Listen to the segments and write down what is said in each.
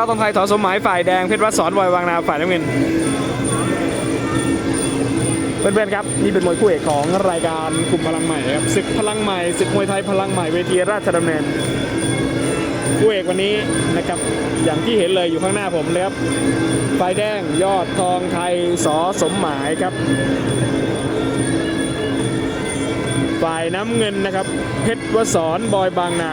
อดตองไทยถอสมหมายฝ่ายแดงเพชรวัดสอนวอยวางนาฝ่ายน้ำเงินเพื่อนๆครับนี่เป็นมวยคู่เอกของรายการกลุ่มพลังใหม่ครับศึกพลังใหม่ศึกมวยไทยพลังใหม่เวทีราชดำเนินคู่เอกวันนี้นะครับอย่างที่เห็นเลยอยู่ข้างหน้าผมเลยครับฝ่ายแดงยอดทองไทยสอสมหมายครับ ฝ่ายน้ำเงินนะครับ เพชรวสอนบอยบางนา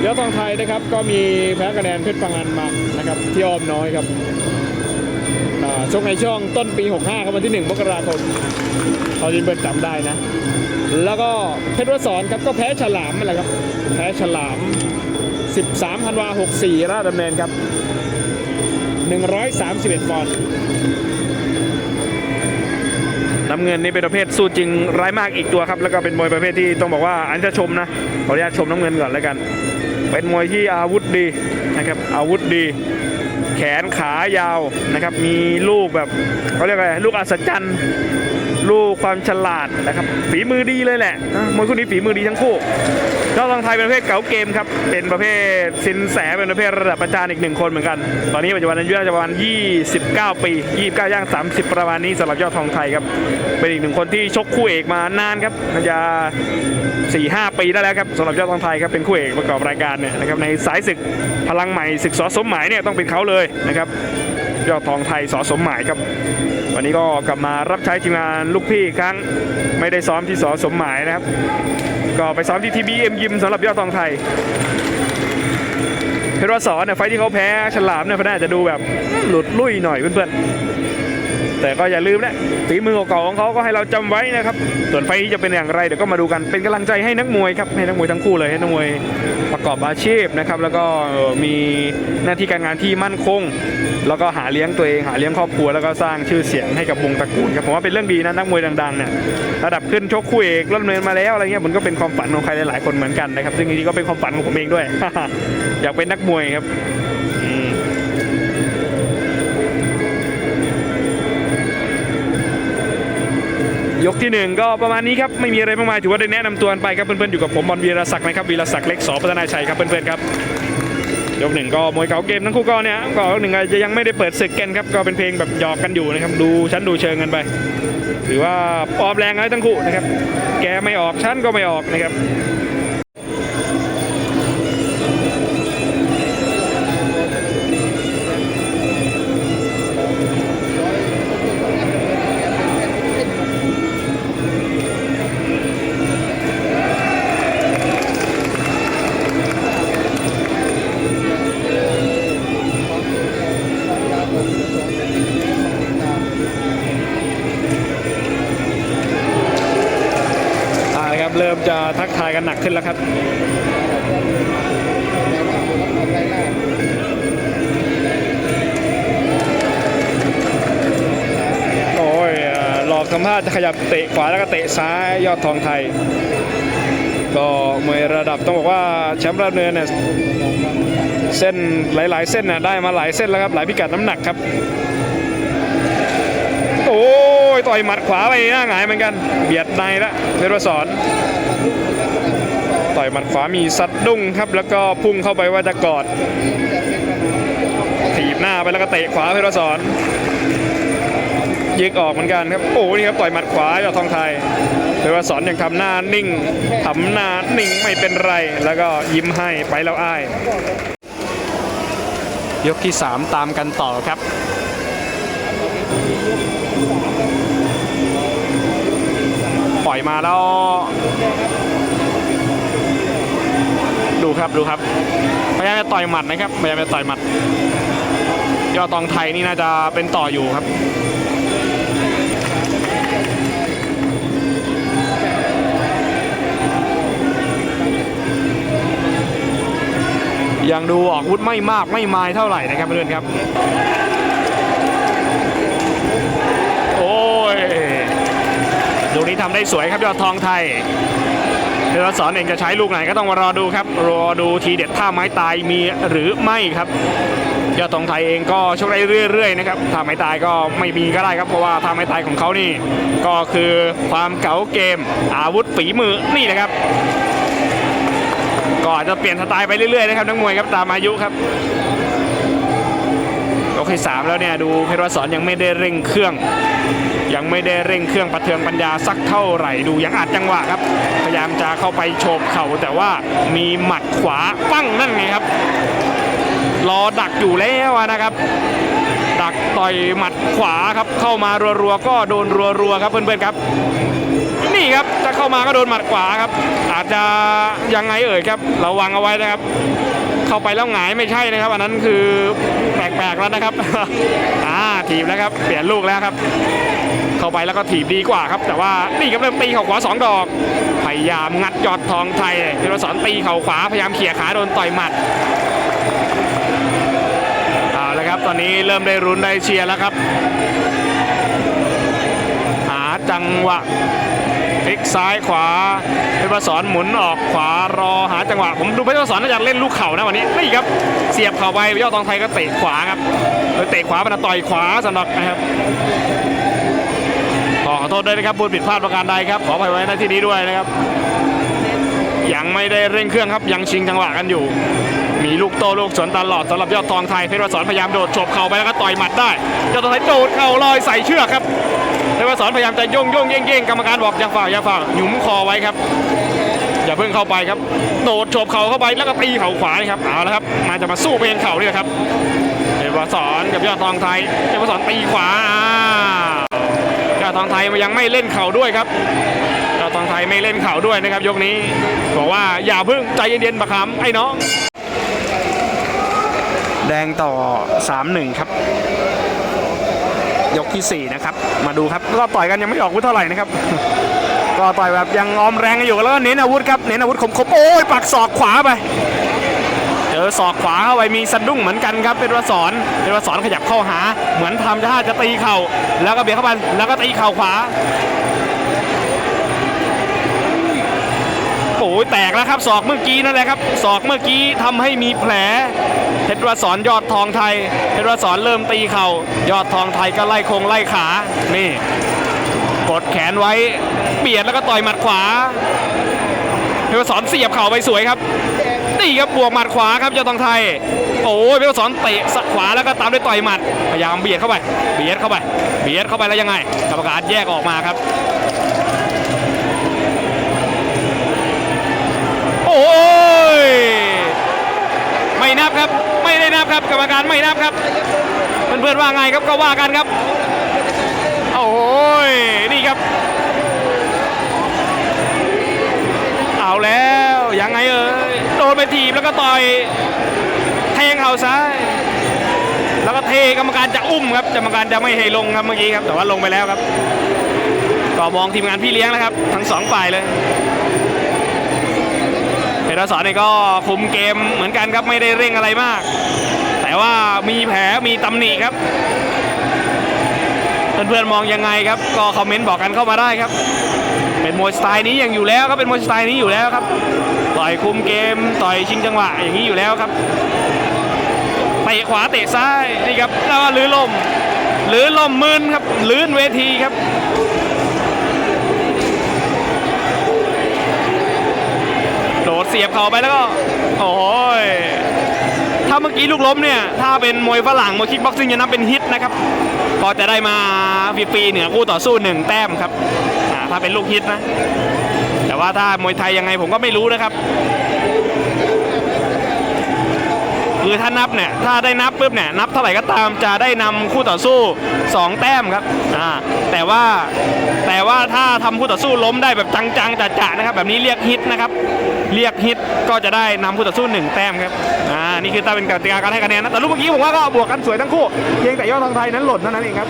เดี๋ยวทองไทยนะครับก็มีแพ้คะแนนเพชรปังงันมานะครับที่อ้อมน้อยครับอ่าชกในช่วงต้นปี 65ครับวันที่ 1 มกราคมเขาจินเบิร์นจำได้นะ แล้วก็เพชรวสอนครับก็แพ้ฉลามนั่นแหละครับ แพ้ฉลาม 13ธันวา64 ราชดำเนินครับ 131ปอนด์น้ำเงินนี่เป็นประเภทสู้จริงร้ายมากอีกตัวครับ แล้วก็เป็นมวยประเภทที่ต้องบอกว่าอันจะชมนะ ขออนุญาตชมน้ำเงินก่อนแล้วกัน เป็นมวยที่อาวุธดีนะครับอาวุธดี แขนขายาวนะครับ มีลูกแบบเขาเรียกอะไรลูกอัศจรรย์ลูกความฉลาดนะครับฝีมือดีเลยแหละนะมวยคู่นี้ฝีมือดีทั้งคู่เจ้าทางไทยเป็นประเภทเก๋าเกมครับเป็นประเภทสินแสเป็นประเภทระดับอาจารย์อีกหนึ่งคนเหมือนกัน ตอนนี้ปัจจุบันอายุน่าจะประมาณ 29 ปี 29 ย่าง 30 ประมาณนี้สำหรับยอดทองไทยครับเป็นอีกหนึ่งคนที่ชกคู่เอกมานานครับน่าจะ 4-5 ปีได้แล้วครับสำหรับยอดทองไทยครับเป็นคู่เอกประกอบรายการเนี่ยนะครับในสายศึกพลังใหม่ศึกสอสมหมายเนี่ยต้องเป็นเขาเลยนะครับยอดทองไทยสอสมหมายครับ วันนี้ก็กลับมารับใช้ทีมงานลูกพี่ครั้งไม่ได้ซ้อมที่สอสมหมายนะครับ ก็ไปซ้อมที่ทีบีเอ็มยิมสำหรับยอดทองไทยเพชรวสอนเนี่ยไฟท์ที่เขาแพ้ฉลามเนี่ยเขาน่าจะดูแบบหลุดลุ่ยหน่อยเพื่อนๆ แต่ก็อย่าลืมนะฝีมือเก่าของเขาก็ให้เราจำไว้นะครับส่วนไฟท์นี้จะเป็นอย่างไรเดี๋ยวก็มาดูกันเป็นกำลังใจให้นักมวยครับให้นักมวยทั้งคู่เลยให้นักมวยประกอบอาชีพนะครับแล้วก็มีหน้าที่การงานที่มั่นคง แล้วก็หาเลี้ยงตัวเองหาเลี้ยงครอบครัวแล้วก็สร้างชื่อเสียงให้กับวงตระกูลครับผมว่าเป็นเรื่องดีนะนักมวยดังๆเนี่ยระดับขึ้นชกคู่เอกร่ำเนินมาแล้วอะไรเงี้ยมันก็เป็นความฝันของใครหลายๆคนเหมือนกันนะครับซึ่งจริงๆก็เป็นความฝันของผมเองด้วย อยากเป็นนักมวยครับ ยกที่หนึ่งก็ประมาณนี้ครับ ไม่มีอะไรมากมายถือว่าได้แนะนำตัวกันไปครับเพื่อนๆอยู่กับผมบอลวีรศักดิ์นะครับวีรศักดิ์เล็กสอพัฒนาชัยครับเพื่อนๆครับยกหนึ่งก็มวยเก่าเกมทั้งคู่ก็เนี่ยก็หนึ่งอาจจะยังไม่ได้เปิดศึกกันครับก็เป็นเพลงแบบหยอกกันอยู่นะครับดูชั้นดูเชิงกันไปถือว่าออมแรงอะไรทั้งคู่นะครับแกไม่ออกชั้นก็ไม่ออกนะครับ ขึ้นแล้วครับโอ้ยหลอกสัมภาษณ์จะขยับเตะขวาแล้วก็เตะซ้ายยอดทองไทย ก็มวยระดับต้องบอกว่าแชมป์ระดับเนินเนี่ยเส้นหลาย ๆ เส้นน่ะได้มาหลายเส้นแล้วครับหลายพิกัดน้ำหนักครับ โอ้ยต่อยหมัดขวาไปหน้าหงายเหมือนกัน เบียดในละเพชรวสอน ต่อยหมัดขวามีสัดดุ้งครับ แล้วก็พุ่งเข้าไปว่าจะกอดถีบหน้าไปแล้วก็เตะขวาเพชรวสอนยิกออกเหมือนกันครับโอ้นี่ครับต่อยหมัดขวายอดทองไทยเพชรวสอนยังทำหน้านิ่งทำหน้านิ่งไม่เป็นไร แล้วก็ยิ้มให้ไปแล้วอ้าย ยกที่ 3 ตามกันต่อครับปล่อยมาแล้ว ดูครับดูครับพยายามจะต่อยหมัดนะครับพยายามจะต่อยหมัด ยอดตองไทยนี่น่าจะเป็นต่ออยู่ครับยังดูออกวุธไม่มากไม่มายเท่าไหร่นะครับเพื่อนครับ โอ้ยลูนี้ทำได้สวยครับยอดทองไทย เทรสอนเองจะใช้ลูกไหนก็ต้องมารอดูครับ รอดูทีเด็ดท่าไม้ตายมีหรือไม่ครับยอดทองไทยเองก็ชกได้เรื่อยๆนะครับท่าไม้ตายก็ไม่มีก็ได้ครับเพราะว่าท่าไม้ตายของเขานี่ ก็คือความเก๋าเกมอาวุธฝีมือนี่นะครับก็อาจจะเปลี่ยนสไตล์ไปเรื่อยๆนะครับนักมวยครับตามอายุครับ กที่สามแล้วเนี่ยดูเพชรวสอนยังไม่ได้เร่งเครื่อง ยังไม่ได้เร่งเครื่องประเทืองปัญญาสักเท่าไหร่ดูยังอาจจังหวะครับ พยายามจะเข้าไปโฉบเข่าแต่ว่ามีหมัดขวาปั้งนั่นไงครับ รอดักอยู่แล้วนะครับ ดักต่อยหมัดขวาครับเข้ามารัวๆก็โดนรัวๆครับเพื่อนๆครับ นี่ครับจะเข้ามาก็โดนหมัดขวาครับ อาจจะยังไงเอ่ยครับระวังเอาไว้นะครับ เข้าไปแล้วหงายไม่ใช่นะครับ อันนั้นคือแปลกๆแล้วนะครับอ่าถีบแล้วครับเปลี่ยนลูกแล้วครับ เข้าไปแล้วก็ถีบดีกว่าครับ แต่ว่านี่ครับเริ่มตีเข่าขวาสองดอก พยายามงัดยอดทองไทยเทวสอนตีเข่าขวาพยายามเขี่ยขาโดนต่อยหมัดเอาละครับ ตอนนี้เริ่มได้รุนได้เชียร์แล้วครับ หาจังหวะ พลิกซ้ายขวาเพชรสอนหมุนออกขวารอหาจังหวะผมดูเพชรสอนน่าจะเล่นลูกเข่านะวันนี้นี่ครับเสียบเข่าไปยอดทองไทยก็เตะขวาครับเตะขวามันต่อยขวาสนับนะครับขอขอโทษด้วยนะครับพูดผิดพลาดประการใดครับขออภัยไว้ในที่นี้ด้วยนะครับยังไม่ได้เร่งเครื่องครับยังชิงจังหวะกันอยู่ มีลูกโตลูกสวนตลอดสำหรับยอดทองไทยเพชรสอนพยายามโดดฉบเข่าไปแล้วก็ต่อยหมัดได้ยอดทองไทยโดดเข่าลอยใส่เชือกครับ เพชรสอนพยายามจะโยงโยงเย่งเย่งกรรมการบอกอย่าฝ่าอย่าฝ่าหยุมคอไว้ครับ อย่าเพิ่งเข้าไปครับโดดฉบเข่าเข้าไปแล้วก็ตีเข่าขวานี่ครับเอาละครับมาจะมาสู้เป็นเข่านี่แหละครับเพชรสอนกับยอดทองไทยเพชรสอนตีขวายอดทองไทยยังไม่เล่นเข่าด้วยครับยอดทองไทยไม่เล่นเข่าด้วยนะครับ ยกนี้บอกว่าอย่าเพิ่งใจเย็นๆบักคำไอ้น้องแดงต่อ 3-1 ครับ ยกที่ 4 นะครับ มาดูครับก็ต่อยกันยังไม่ออกอาวุธเท่าไหร่นะครับ ก็ต่อยแบบยังออมแรงอยู่แล้วก็เน้นอาวุธครับเน้นอาวุธคมๆโอ้ยปักศอกขวาไปเจอศอกขวาเข้าไปมีสะดุ้งเหมือนกันครับเป็นวสอนเป็นวสอนขยับเข้าหา เหมือนทำท่าจะตีเข่า แล้วก็เบียดเข้าไปแล้วก็ตีเข่าขวาโอ้ยแตกแล้วครับศอกเมื่อกี้นั่นแหละครับศอกเมื่อกี้ทำให้มีแผล เพชรวสอนยอดทองไทย เพชรวสอนเริ่มตีเข่ายอดทองไทยก็ไล่โคงไล่ขานี่กดแขนไว้เบียดแล้วก็ต่อยหมัดขวา เพชรวสอนเสียบเข่าไปสวยครับนี่ครับบวกหมัดขวาครับยอดทองไทย โอ้ยเพชรวสอนเตะขวาแล้วก็ตามด้วยต่อยหมัดพยายามเบียดเข้าไป เบียดเข้าไป เบียดเข้าไปแล้วยังไงกรรมการแยกออกมาครับโอ้ยไม่นับครับ บครับกรรมการไม่นับครับเพื่อนๆว่าไงครับก็ว่ากันครับโอ้ยนี่ครับ เอาแล้วยังไงเอ่ยโดนไปถีบแล้วก็ต่อยแทงเข่าซ้ายแล้วก็เทกรรมการจะอุ้มครับกรรมการจะไม่ให้ลงครับเมื่อกี้ครับแต่ว่าลงไปแล้วครับก็มองทีมงานพี่เลี้ยงนะครับ ทั้งสองฝ่ายเลย รสอนนี่ก็คุมเกมเหมือนกันครับไม่ได้เร่งอะไรมาก แต่ว่ามีแผลมีตำหนิครับ เพื่อนๆมองยังไงครับ ก็คอมเมนต์บอกกันเข้ามาได้ครับ เป็นมวยสไตล์นี้อย่างอยู่แล้วครับเป็นมวยสไตล์นี้อยู่แล้วครับต่อยคุมเกมต่อยชิงจังหวะอย่างนี้อยู่แล้วครับเตะขวาเตะซ้ายนี่ครับแล้วก็ลื้อลมลื้อลมมืนครับ ลื้นเวทีครับ สียบเข่าไปแล้วก็ โอ้ยถ้าเมื่อกี้ลูกล้มเนี่ย ถ้าเป็นมวยฝรั่งมวยคิกบ็อกซิ่งจะนับเป็นฮิตนะครับก็จะได้มาฟรีๆเหนือคู่ต่อสู้หนึ่งแต้มครับถ้าเป็นลูกฮิตนะ แต่ว่าถ้ามวยไทยยังไงผมก็ไม่รู้นะครับ คือถ้านับเนี่ยถ้าได้นับปุ๊บเนี่ยนับเท่าไหร่ก็ตามจะได้นำคู่ต่อสู้ 2 แต้มครับอ่าแต่ว่าแต่ว่าถ้าทำคู่ต่อสู้ล้มได้แบบจังๆจะๆนะครับแบบนี้เรียกฮิตนะครับเรียกฮิตก็จะได้นำคู่ต่อสู้ 1 แต้มครับอ่านี่คือถ้าเป็นกติกาการให้คะแนนนะแต่ลูกเมื่อกี้ผมว่าก็บวกกันสวยทั้งคู่เพียงแต่ยอดทองไทยนั้นหล่นเท่านั้นเองครับ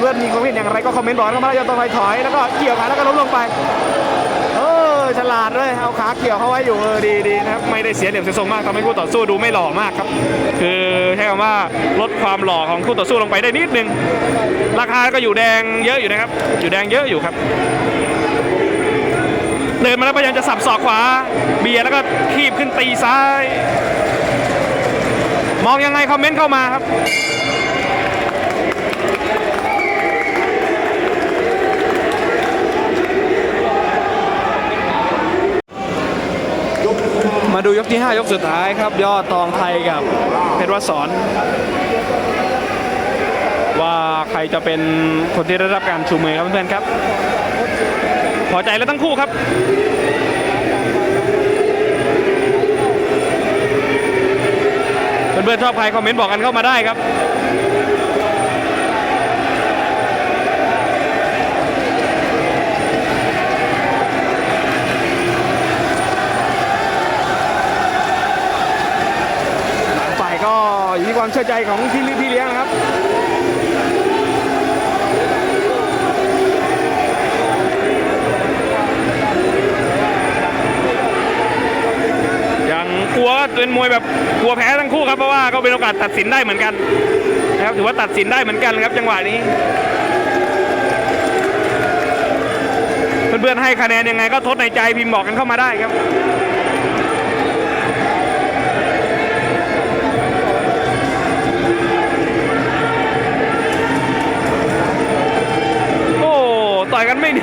เพื่อนๆมีความเห็นอย่างไรก็คอมเมนต์บอกกันมาแล้วยอดทองไทยถอยแล้วก็เกี่ยวขาแล้วก็ล้มลงไป ออฉลาดเลยเอาขาเกี่ยวเข้าไว้อยู่เออดีดีนะครับไม่ได้เสียเหลี่ยมเสียทรงมากทำให้คู่ต่อสู้ดูไม่หล่อมากครับ คือใช้คำว่าลดความหล่อของคู่ต่อสู้ลงไปได้นิดนึง ราคาก็อยู่แดงเยอะอยู่นะครับ อยู่แดงเยอะอยู่ครับเดินมาแล้วพยายามจะสับศอกขวา เบียร์แล้วก็คีบขึ้นตีซ้าย มองยังไงคอมเมนต์เข้ามาครับ มาดูยกที่ 5 ยกสุดท้ายครับ ยอดตองไทยกับเพชรวสอนว่าใครจะเป็นคนที่ได้รับการชูมือครับเพื่อนๆครับ พอใจแล้วทั้งคู่ครับเพื่อนๆชอบใครคอมเมนต์บอกกันเข้ามาได้ครับ ฝ่ายก็ อยู่ที่ความเชื่อใจของพี่พี่เลี้ยงนะครับอย่างกลัวก็เป็นมวยแบบกลัวแพ้ทั้งคู่ครับเพราะว่าก็เป็นโอกาสตัดสินได้เหมือนกันนะครับถือว่าตัดสินได้เหมือนกันครับจังหวะนี้เพื่อนๆให้คะแนนยังไงก็ทดในใจพิมพ์บอกกันเข้ามาได้ครับ อยกันไม่ดี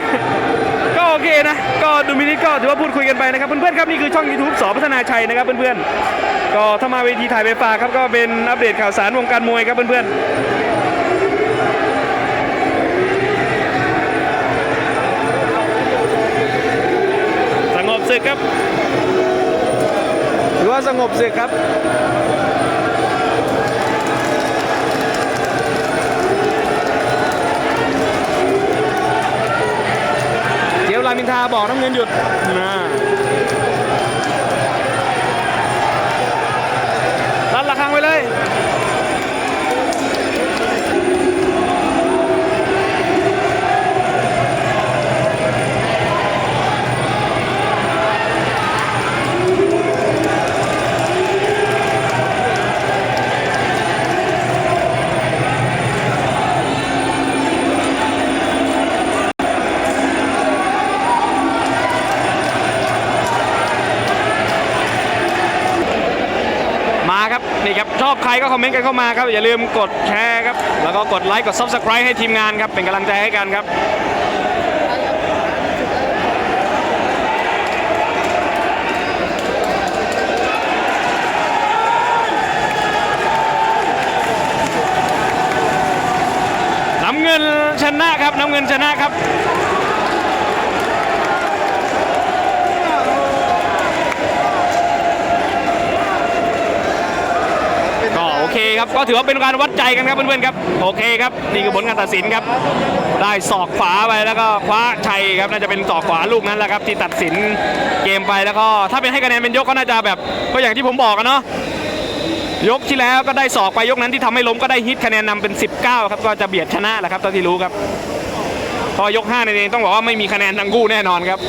ก็โอเคนะ ก็ดูมินิก็ถือว่าพูดคุยกันไปนะครับเพื่อนๆครับนี่คือช่อง YouTube สอพัฒนาชัยนะครับเพื่อนๆก็ถ้ามาเวทีถ่ายไปฝากครับก็เป็นอัปเดตข่าวสารวงการมวยครับเพื่อนๆสงบศึกครับถือว่าสงบศึกครับ ทาบอกน้ำเงินหยุดนะ อบใครก็คอมเมนต์กันเข้ามาครับ อย่าลืมกดแชร์ครับ แล้วก็กดไลค์กด Subscribe ให้ทีมงานครับ เป็นกำลังใจให้กันครับน้ำเงินชนะครับ น้ำเงินชนะครับ ก็โอ เคครับก็ถือว่าเป็นการวัดใจกันครับเพื่อนๆครับโอเคครับนี่คือผลการตัดสินครับ ได้ศอกขวาไปแล้วก็คว้าชัยครับน่าจะเป็นศอกขวาลูกนั้นแหละครับที่ตัดสินเกมไปแล้วก็ถ้าเป็นให้คะแนนเป็นยกก็น่าจะแบบก็อย่างที่ผมบอกกันเนาะยกที่แล้วก็ได้ศอกไปยกนั้นที่ทำให้ล้มก็ได้ฮิตคะแนนนำเป็น 19 ครับก็จะเบียดชนะแหละครับเท่าที่รู้ครับพอยก5ในนี้ต้องบอกว่าไม่มีคะแนนทั้งคู่แน่นอนครับ